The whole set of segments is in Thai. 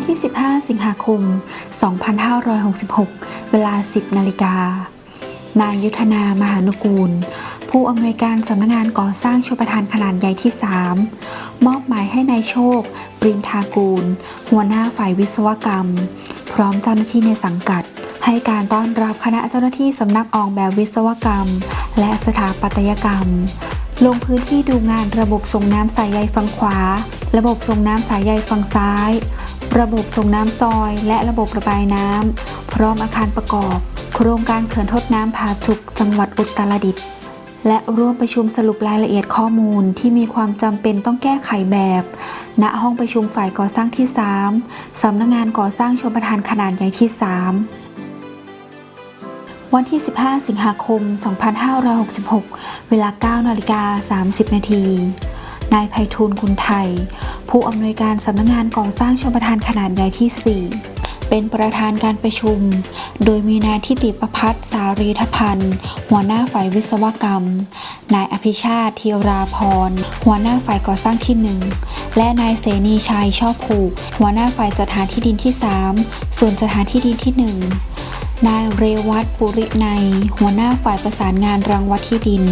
วันที่ 15 สิงหาคม 2566 เวลา 10 นาฬิกา นายยุทธนามหานุกูล ผู้อำนวยการสำนักงานก่อสร้างชลประทานขนาดใหญ่ที่ 3 มอบหมายให้นายโชค ปรินทากูล หัวหน้าฝ่ายวิศวกรรม พร้อมเจ้าหน้าที่ในสังกัด ให้การต้อนรับคณะเจ้าหน้าที่สำนักออกแบบวิศวกรรม และสถาปัตยกรรม ลงพื้นที่ดูงานระบบส่งน้ำสายใยฝั่งขวาระบบส่งน้ำสายใยฝั่งซ้าย ระบบส่งน้ำซอย และระบบระบายน้ำพร้อมอาคารประกอบ โครงการเขื่อนทดน้ำผาจุกจังหวัดอุตรดิตถ์และร่วมประชุมสรุปรายละเอียดข้อมูลที่มีความจำเป็นต้องแก้ไขแบบ ณ ห้องประชุมฝ่ายก่อสร้างที่ 3 สำนักงานก่อสร้างชมประทานขนาดใหญ่ที่ 3 วันที่ 15 สิงหาคม 2566 เวลา 9 นาฬิกา 30 นาที นายไพฑูรย์คุณไทย ผู้อำนวยการสำนักงานก่อสร้างชมประทานขนาดใหญ่ที่ 4เป็นประธานการประชุม โดยมีนายทิติประพัฒน์สารีทพันธ์ หัวหน้าฝ่ายวิศวกรรม นายอภิชาติเทียราพร หัวหน้าฝ่ายก่อสร้างที่หนึ่งและนายเสนีชัยชอบผูก หัวหน้าฝ่ายจัดหาที่ดินที่ 3 ส่วนจัดหาที่ดินที่ 1 นายเรวัตปุริไนหัวหน้าฝ่ายประสานงานรังวัดที่ดิน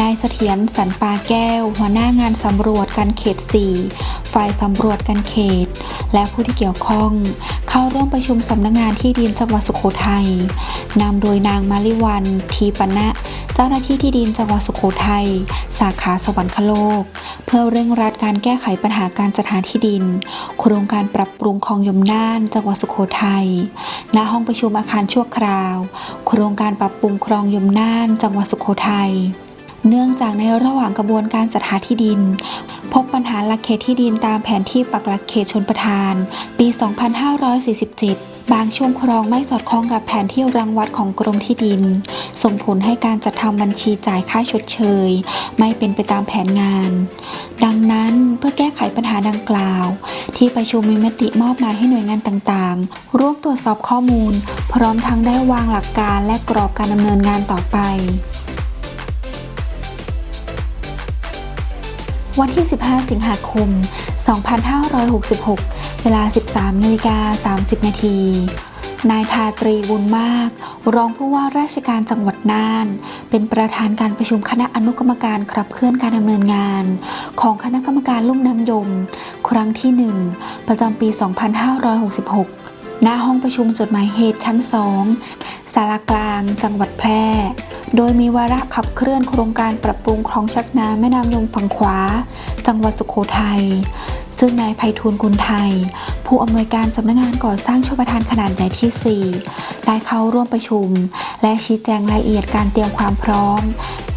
นายเสถียรสันปาแก้ว หัวหน้างานสำรวจการเขต 4 ฝ่ายสำรวจการเขต และผู้ที่เกี่ยวข้อง เข้าร่วมประชุมสำนักงานที่ดินจังหวัดสุโขทัยนำโดยนางมาริวัน ทีปณะ เจ้าหน้าที่ที่ดินจังหวัดสุโขทัยสาขาสวรรคโลก เพื่อเร่งรัดการแก้ไขปัญหาการจัดหาที่ดิน โครงการปรับปรุงคลองยมน่าน จังหวัดสุโขทัยณห้องประชุมอาคารชั่วคราว โครงการปรับปรุงคลองยมน่าน จังหวัดสุโขทัย เนื่องจากในระหว่างกระบวนการจัดหาที่ดิน พบปัญหาหลักเขตที่ดินตามแผนที่ปักหลักเขตชนประทาน ปี 2547บางช่วงครองไม่สอดคล้องกับแผนที่รังวัดของกรมที่ดิน ส่งผลให้การจัดทำบัญชีจ่ายค่าชดเชย ไม่เป็นไปตามแผนงาน ดังนั้นเพื่อแก้ไขปัญหาดังกล่าว ที่ประชุมมีมติมอบหมายให้หน่วยงานต่างๆ ร่วมตรวจสอบข้อมูล พร้อมทั้งได้วางหลักการและกรอบการดำเนินงานต่อไป วันที่ 15 สิงหาคม 2566 เวลา 13นาฬิกา30 นาทีนายทาตรีบุญมาก รองผู้ว่าราชการจังหวัดน่าน เป็นประธานการประชุมคณะอนุกรรมการขับเคลื่อนการดำเนินงาน ของคณะกรรมการลุ่มน้ำยม ครั้งที่ 1 ประจำปี 2566 ณห้องประชุมจดหมายเหตุชั้น 2 สารากลางจังหวัดแพร่ โดยมีวาระขับเคลื่อนโครงการปรับปรุงคลองชักน้ำแม่น้ำยมฝั่งขวา จังหวัดสุโขทัย ซึ่งนายไพฑูรย์กุลไทย ผู้อำนวยการสำนักงานก่อสร้างชลประทานขนาดใหญ่ที่ 4 ได้เข้าร่วมประชุม และชี้แจงรายละเอียดการเตรียมความพร้อม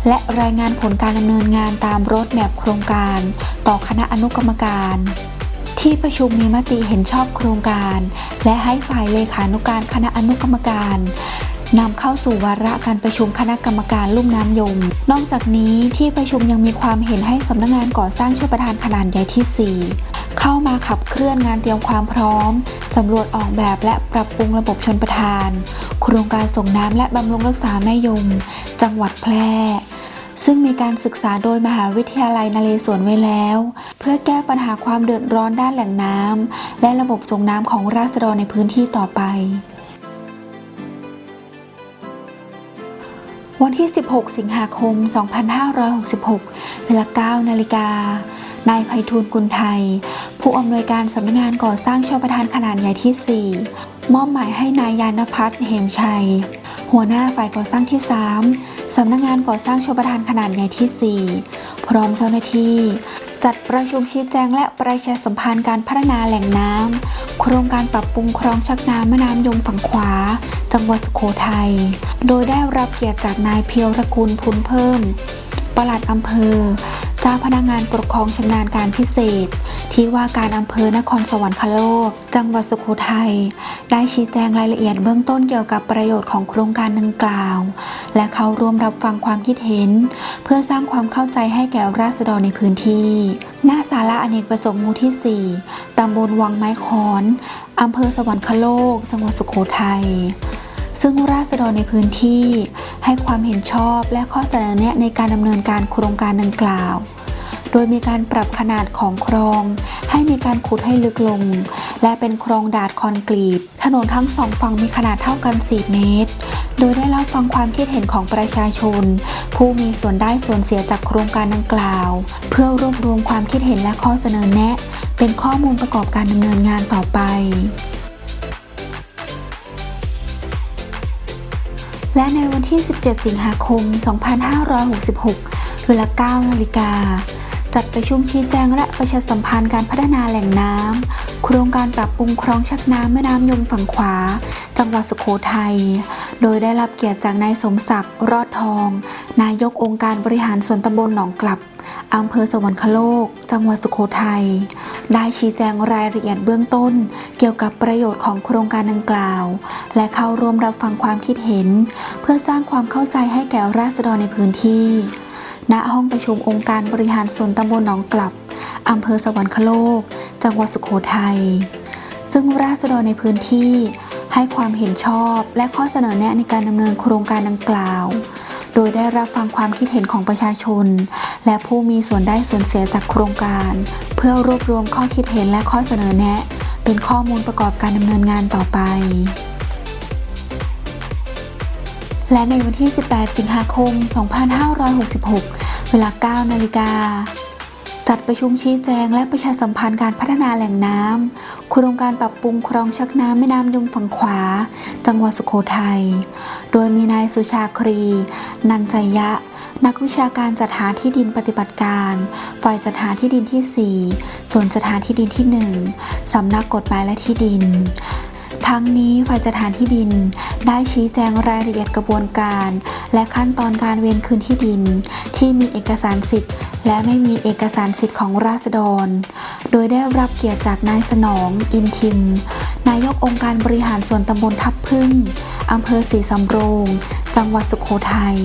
และรายงานผลการดำเนินงานตามรถแมพโครงการ ต่อคณะอนุกรรมการที่ประชุมมีมติเห็นชอบโครงการ และให้ฝ่ายเลขานุการคณะอนุกรรมการ นำเข้าสู่วาระการประชุมคณะกรรมการลุ่มน้ำยม นอกจากนี้ที่ประชุมยังมีความเห็นให้สำนักงานก่อสร้างชลประทานขนาดใหญ่ที่ 4 เข้ามาขับเคลื่อนงานเตรียมความพร้อมสำรวจออกแบบและปรับปรุงระบบชนประทาน โครงการส่งน้ำและบำรุงรักษาแม่ยม จังหวัดแพร่ซึ่งมีการศึกษาโดยมหาวิทยาลัยนเรศวรไว้แล้ว เพื่อแก้ปัญหาความเดือดร้อนด้านแหล่งน้ำและระบบส่งน้ำของราษฎรในพื้นที่ต่อไป วันที่ 16 สิงหาคม 2566 เวลา 9 นาฬิกา นายไพฑูรย์กุลไทย ผู้อำนวยการสำนักงานก่อสร้างชลประทานขนาดใหญ่ที่ 4 มอบหมายให้นายยานพัฒน์เหมชัย หัวหน้าฝ่ายก่อสร้างที่ 3สำนักงานก่อสร้างชลประทานขนาดใหญ่ที่ 4 พร้อมเจ้าหน้าที่ จัดประชุมชี้แจงและประชาสัมพันธ์การพัฒนาแหล่งน้ำ โครงการปรับปรุงคลองชักน้ำแม่น้ำยมฝั่งขวา จังหวัดสุโขทัย โดยได้รับเกียรติจากนายเพียวรกุลพุนเพิ่ม ปลัดอำเภอ เจ้าพนักงานปกครองชำนาญการพิเศษ ที่ว่าการอำเภอนครสวรรคโลก จังหวัดสุโขทัยได้ชี้แจงรายละเอียดเบื้องต้นเกี่ยวกับประโยชน์ของโครงการดังกล่าว และเขาร่วมรับฟังความคิดเห็น เพื่อสร้างความเข้าใจให้แก่ราษฎรในพื้นที่ หน้าศาลาอเนกประสงค์หมู่ที่ 4ตำบลวังไม้ขอนอำเภอสวรรคโลก จังหวัดสุโขทัย ซึ่งราษฎรในพื้นที่ให้ความเห็นชอบและข้อเสนอแนะในการดำเนินการโครงการดังกล่าว โดยมีการปรับขนาดของคลอง ให้มีการขุดให้ลึกลง และเป็นคลองดาดคอนกรีต ถนนทั้งสองฝั่งมีขนาดเท่ากัน 4 เมตร โดยได้รับฟังความคิดเห็นของประชาชน ผู้มีส่วนได้ส่วนเสียจากโครงการดังกล่าว เพื่อรวบรวมความคิดเห็นและข้อเสนอแนะ เป็นข้อมูลประกอบการดำเนินงานต่อไป และในวันที่ 17 สิงหาคม 2566 เวลา 9 นาฬิกา จัดประชุมชี้แจงและประชาสัมพันธ์การพัฒนาแหล่งน้ำ โครงการปรับปรุงคลองชักน้ำแม่น้ำยมฝั่งขวา จังหวัดสุโขทัย โดยได้รับเกียรติจากนายสมศักดิ์รอดทอง นายกองค์การบริหารส่วนตำบลหนองกลับ อำเภอสวรรคโลก จังหวัดสุโขทัย ได้ชี้แจงรายละเอียดเบื้องต้น เกี่ยวกับประโยชน์ของโครงการดังกล่าว และเข้าร่วมรับฟังความคิดเห็น เพื่อสร้างความเข้าใจให้แก่ราษฎรในพื้นที่ ณ ห้องประชุมองค์การบริหารส่วนตำบลหนองกลับ อำเภอสวรรคโลก จังหวัดสุโขทัย ซึ่งราษฎรในพื้นที่ ให้ความเห็นชอบและข้อเสนอแนะในการดำเนินโครงการดังกล่าว โดยได้รับฟังความคิดเห็นของประชาชน และผู้มีส่วนได้ส่วนเสียจากโครงการ เพื่อรวบรวมข้อคิดเห็นและข้อเสนอแนะ เป็นข้อมูลประกอบการดำเนินงานต่อไป และในวันที่ 18 สิงหาคม 2566 เวลา 9 นาฬิกา จัดประชุมชี้แจงและประชาสัมพันธ์การพัฒนาแหล่งน้ำโครงการปรับปรุงคลองชักน้ำแม่น้ำยมฝั่งขวา จังหวัดสุโขทัย โดยมีนายสุชาครี นันจยะ นักวิชาการจัดหาที่ดินปฏิบัติการ ฝ่ายจัดหาที่ดินที่ 4 ส่วนจัดหาที่ดินที่ 1 สำนักกฎหมายและที่ดินทั้งนี้ฝ่ายจัดหาที่ดิน ได้ชี้แจงรายละเอียดกระบวนการ และขั้นตอนการเวียนคืนที่ดิน ที่มีเอกสารสิทธิ์ และไม่มีเอกสารสิทธิ์ของราษฎร โดยได้รับเกียรติจากนายสนอง อินทิม นายกองค์การบริหารส่วนตำบลทับพึ่งอำเภอศรีสำโรง จังหวัดสุโขทัย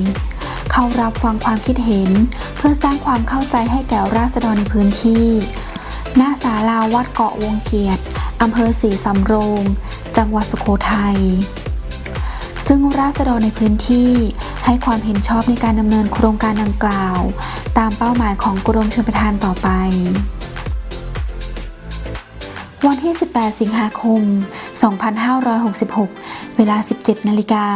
เข้ารับฟังความคิดเห็น เพื่อสร้างความเข้าใจให้แก่ราษฎรในพื้นที่ หน้าศาลาวัดเกาะวงเกียรติอำเภอศรีสำโรง จังหวัดสุโขทัยซึ่งราษฎรในพื้นที่ให้ความเห็นชอบในการดำเนินโครงการดังกล่าว ตามเป้าหมายของกรมชลประทานต่อไป วันที่ 18 สิงหาคม 2566 เวลา 17 นาฬิกา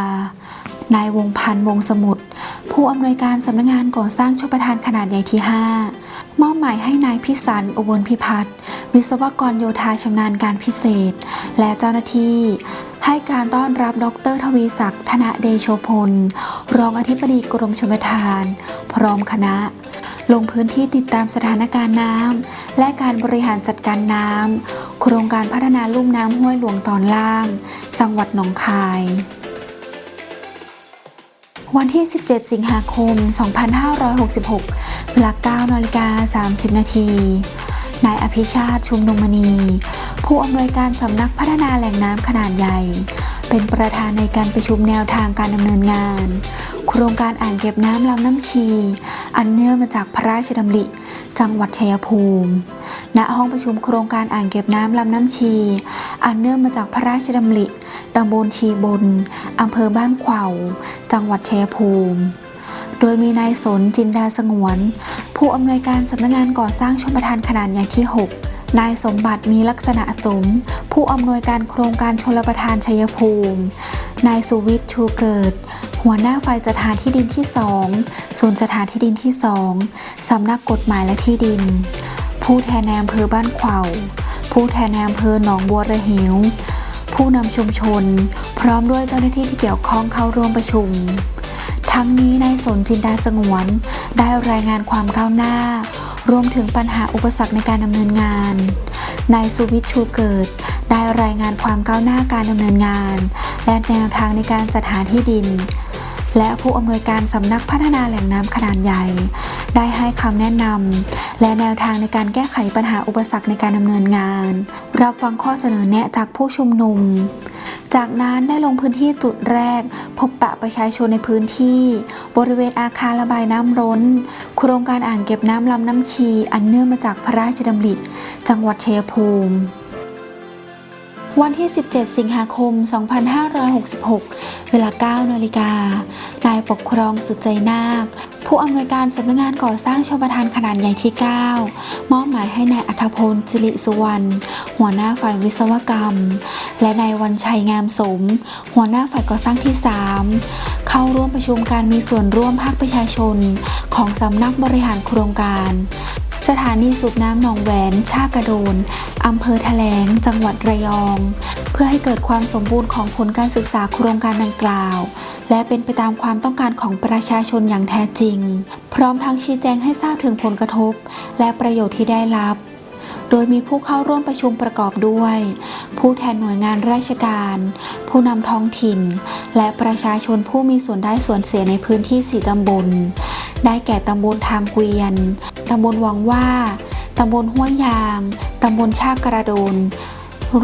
นายวงพันธ์วงสมุทรผู้อำนวยการสำนักงานก่อสร้างชลประทานขนาดใหญ่ที่ 5 มอบหมายให้นายพิสันอุบลพิพัฒน์วิศวกรโยธาชำนาญการพิเศษ และเจ้าหน้าที่ให้การต้อนรับดรทวีศักดิ์ธนเดโชพล รองอธิบดีกรมชลประทาน พร้อมคณะ ลงพื้นที่ติดตามสถานการณ์น้ำและการบริหารจัดการน้ำโครงการพัฒนาลุ่มน้ำห้วยหลวงตอนล่าง จังหวัดหนองคาย วันที่ 17 สิงหาคม 2566 เวลา9นาฬิกา30 นาทีนายอภิชาติชุมนุมมณี ผู้อำนวยการสำนักพัฒนาแหล่งน้ำขนาดใหญ่ เป็นประธานในการประชุมแนวทางการดำเนินงาน โครงการอ่างเก็บน้ำลำน้ำชี อันเนื่องมาจากพระราชดำริ จังหวัดชัยภูมิ ณ ห้องประชุมโครงการอ่างเก็บน้ำลำน้ำชี อันเนื่องมาจากพระราชดำริตำบลชีบนอำเภอบ้านขวาวจังหวัดชัยภูมิโดยมีนายสนจินดาสงวน ผู้อำนวยการสำนักงานก่อสร้างชลประทานขนาดใหญ่ที่ 6 นายสมบัติมีลักษณะสม ผู้อำนวยการโครงการชลประทานชัยภูมิ นายสุวิทย์ชูเกิด หัวหน้าฝ่ายจัดหาที่ดินที่2ส่วนจัดหาที่ดินที่ 2 สำนักกฎหมายและที่ดิน ผู้แทนในอำเภอบ้านขวาวผู้แทนในอำเภอหนองบัวระเหวผู้นำชุมชน พร้อมด้วยเจ้าหน้าที่ที่เกี่ยวข้องเข้าร่วมประชุม ทั้งนี้นายสนจินดาสงวน ได้รายงานความก้าวหน้า รวมถึงปัญหาอุปสรรคในการดำเนินงานนายสุวิทย์ชูเกิด ได้รายงานความก้าวหน้าการดำเนินงาน และแนวทางในการจัดหาที่ดิน และผู้อำนวยการสำนักพัฒนาแหล่งน้ำขนาดใหญ่ ได้ให้คำแนะนำและแนวทางในการแก้ไขปัญหาอุปสรรคในการดำเนินงาน รับฟังข้อเสนอแนะจากผู้ชุมนุม จากนั้นได้ลงพื้นที่จุดแรก พบปะประชาชนในพื้นที่ บริเวณอาคารระบายน้ำร้น โครงการอ่างเก็บน้ำลำน้ำชีอันเนื่องมาจากพระราชดำริ จังหวัดชัยภูมิ วันที่ 17 สิงหาคม 2566 เวลา 9 นาฬิกา นายปกครองสุดใจนาค ผู้อำนวยการสำนักงานก่อสร้างชลประทานขนาดใหญ่ที่ 9 มอบหมายให้นายอัธพลสิริสุวรรณ หัวหน้าฝ่ายวิศวกรรม และนายวันชัยงามสม หัวหน้าฝ่ายก่อสร้างที่ 3 เข้าร่วมประชุมการมีส่วนร่วมภาคประชาชน ของสำนักบริหารโครงการ สถานีสูบน้ำหนองแหวน ชากระโดน อำเภอแถลง จังหวัดระยอง เพื่อให้เกิดความสมบูรณ์ของผลการศึกษาโครงการดังกล่าว และเป็นไปตามความต้องการของประชาชนอย่างแท้จริง พร้อมทั้งชี้แจงให้ทราบถึงผลกระทบ และประโยชน์ที่ได้รับโดยมีผู้เข้าร่วมประชุมประกอบด้วย ผู้แทนหน่วยงานราชการ ผู้นำท้องถิ่น และประชาชนผู้มีส่วนได้ส่วนเสียในพื้นที่สีตำบล ได้แก่ตำบลทางเกวียน ตำบลวังว่า ตำบลห้วยยาง ตำบลชากกระโดน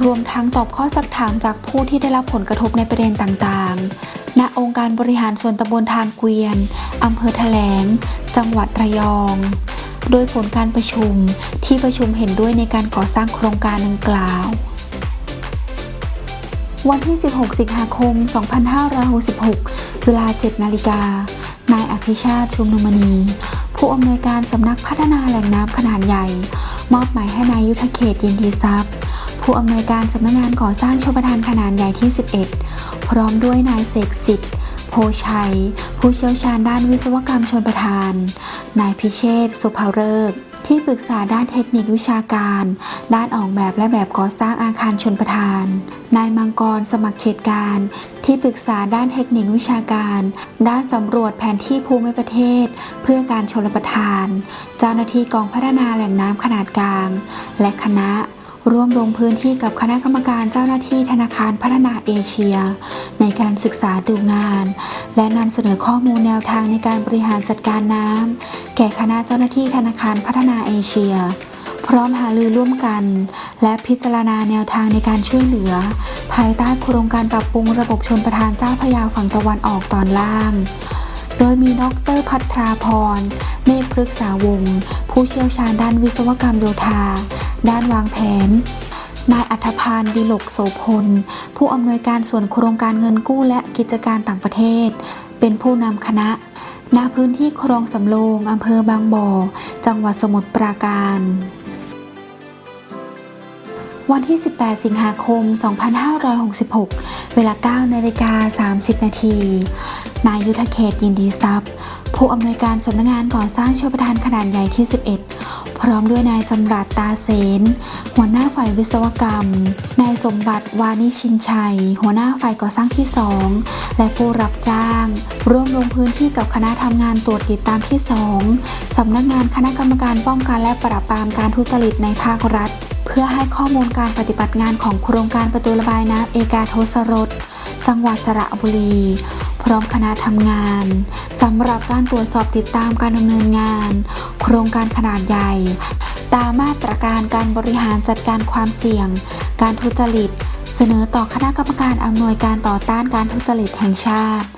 รวมทั้งตอบข้อสักถามจากผู้ที่ได้รับผลกระทบในประเด็นต่างๆ ณ องค์การบริหารส่วนตำบลทางเกวียน อำเภอแถลง จังหวัดระยอง โดยผลการประชุมที่ประชุมเห็นด้วยในการก่อสร้างโครงการดังกล่าว วันที่ 16 สิงหาคม 2566 เวลา 7 นาฬิกานายอภิชาติชุมนุมณี ผู้อำนวยการสำนักพัฒนาแหล่งน้ำขนาดใหญ่ มอบหมายให้นายยุทธเขตยินดีทรัพย์ ผู้อำนวยการสำนักงานก่อสร้างชลประทานขนาดใหญ่ที่ 11 พร้อมด้วยนายเสกสิทธิ์โพชัย ผู้เชี่ยวชาญด้านวิศวกรรมชนประทาน นายพิเชษฐ์สุภาเริกที่ปรึกษาด้านเทคนิควิชาการ ด้านออกแบบและแบบก่อสร้างอาคารชนประทาน นายมังกรสมัครเขตการ ที่ปรึกษาด้านเทคนิควิชาการ ด้านสำรวจแผนที่ภูมิประเทศ เพื่อการชลประทาน เจ้าหน้าที่กองพัฒนาแหล่งน้ำขนาดกลาง และคณะร่วมลงพื้นที่กับคณะกรรมการเจ้าหน้าที่ธนาคารพัฒนาเอเชีย ในการศึกษาดูงาน และนำเสนอข้อมูลแนวทางในการบริหารจัดการน้ำแก่คณะเจ้าหน้าที่ธนาคารพัฒนาเอเชีย พร้อมหารือร่วมกัน และพิจารณาแนวทางในการช่วยเหลือ ภายใต้โครงการปรับปรุงระบบชนประทานเจ้าพยาฝั่งตะวันออกตอนล่าง โดยมีดรพัทราพร เมฆพฤกษาวงศ์ผู้เชี่ยวชาญด้านวิศวกรรมโยธา ด้านวางแผนนายอัธพานดิลกโสพล ผู้อำนวยการส่วนโครงการเงินกู้และกิจการต่างประเทศ เป็นผู้นำคณะ ณ พื้นที่คลองสำโรงอำเภอบางบ่อ จังหวัดสมุทรปราการ วันที่ 18 สิงหาคม 2566 เวลา 9 นาฬิกา 30 นาที นายยุทธเขตยินดีทรัพย์ ผู้อำนวยการสำนักงานก่อสร้างชลประทานขนาดใหญ่ที่ 11 พร้อมด้วยนายจำรัดตาเสน หัวหน้าฝ่ายวิศวกรรม นายสมบัติวานิชินชัย หัวหน้าฝ่ายก่อสร้างที่ 2 และผู้รับจ้าง ร่วมลงพื้นที่กับคณะทำงานตรวจติดตามที่ 2สำนักงานคณะกรรมการป้องกันและปราบปรามการทุจริตในภาครัฐ พื่อให้ข้อมูลการปฏิบัติงานของโครงการประตูระบายน้ำเอกาทศรสจังหวัดสระบุรี พร้อมคณะทำงานสำหรับการตรวจสอบติดตามการดำเนินงาน โครงการขนาดใหญ่ ตามมาตรการการบริหารจัดการความเสี่ยง การทุจริต เสนอต่อคณะกรรมการอำนวยการต่อต้านการทุจริตแห่งชาติ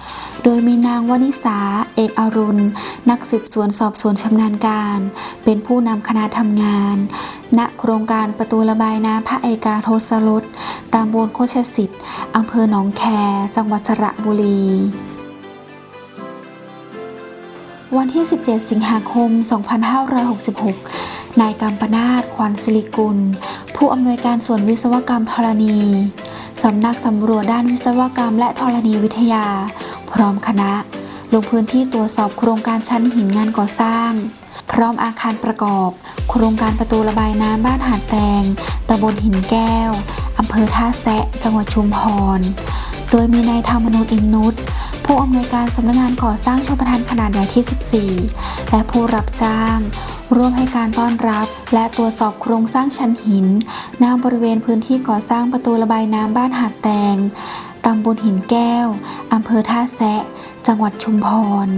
โดยมีนางวนิสา เอกอรุณ นักสืบสวนสอบสวนชำนาญการ เป็นผู้นำคณะทำงาน ณโครงการประตูระบายน้ำพระเอกาโทศรสตำบลโคชสิทธิ์อำเภอหนองแค จังหวัดสระบุรีวันที่ 17 สิงหาคม 2566 นายกัมปนาตขวัญศิริกุล ผู้อำนวยการส่วนวิศวกรรมธรณี สำนักสำรวจด้านวิศวกรรมและธรณีวิทยา พร้อมคณะ ลงพื้นที่ตรวจสอบโครงการชั้นหินงานก่อสร้าง พร้อมอาคารประกอบ โครงการประตูระบายน้ำบ้านหาดแตงตำบลหินแก้วอำเภอท่าแซะ จังหวัดชุมพร โดยมีนายธรรมนุษย์อินนุชผู้อำนวยการสำนักงานก่อสร้างชลประทานขนาดใหญ่ที่ 14 และผู้รับจ้าง ร่วมให้การต้อนรับ และตรวจสอบโครงสร้างชั้นหินณบริเวณพื้นที่ก่อสร้างประตูระบายน้ำบ้านหาดแตงตำบลหินแก้วอำเภอท่าแซะ จังหวัดชุมพร